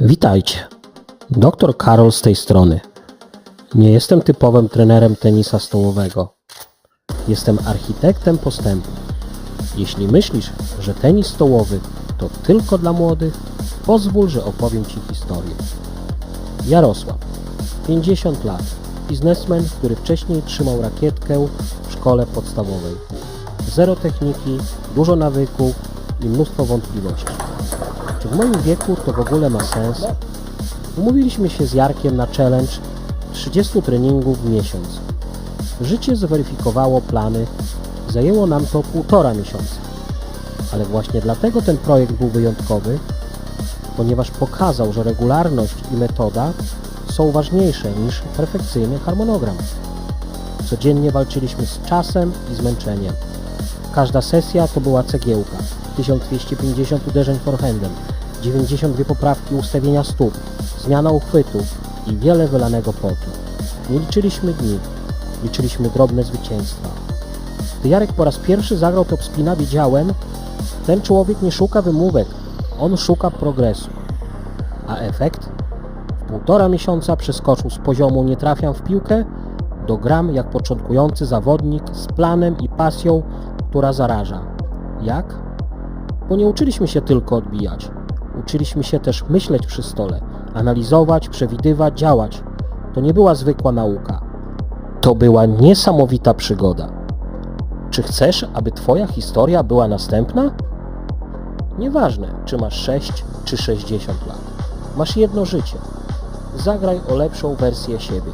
Witajcie. Doktor Karol z tej strony. Nie jestem typowym trenerem tenisa stołowego. Jestem architektem postępu. Jeśli myślisz, że tenis stołowy to tylko dla młodych, pozwól, że opowiem Ci historię. Jarosław, 50 lat, biznesmen, który wcześniej trzymał rakietkę w szkole podstawowej. Zero techniki, dużo nawyków i mnóstwo wątpliwości. Czy w moim wieku to w ogóle ma sens? Umówiliśmy się z Jarkiem na challenge 30 treningów w miesiąc. Życie zweryfikowało plany. Zajęło nam to półtora miesiąca. Ale właśnie dlatego ten projekt był wyjątkowy, ponieważ pokazał, że regularność i metoda są ważniejsze niż perfekcyjny harmonogram. Codziennie walczyliśmy z czasem i zmęczeniem. Każda sesja to była cegiełka. 1250 uderzeń forehandem, 92 poprawki ustawienia stóp, zmiana uchwytów i wiele wylanego potu. Nie liczyliśmy dni, liczyliśmy drobne zwycięstwa. Gdy Jarek po raz pierwszy zagrał top spina, wiedziałem, ten człowiek nie szuka wymówek, on szuka progresu. A efekt? W półtora miesiąca przeskoczył z poziomu nie trafiam w piłkę do gram jak początkujący zawodnik z planem i pasją, która zaraża. Jak? Bo nie uczyliśmy się tylko odbijać. Uczyliśmy się też myśleć przy stole, analizować, przewidywać, działać. To nie była zwykła nauka. To była niesamowita przygoda. Czy chcesz, aby Twoja historia była następna? Nieważne, czy masz 6 czy 60 lat. Masz jedno życie. Zagraj o lepszą wersję siebie.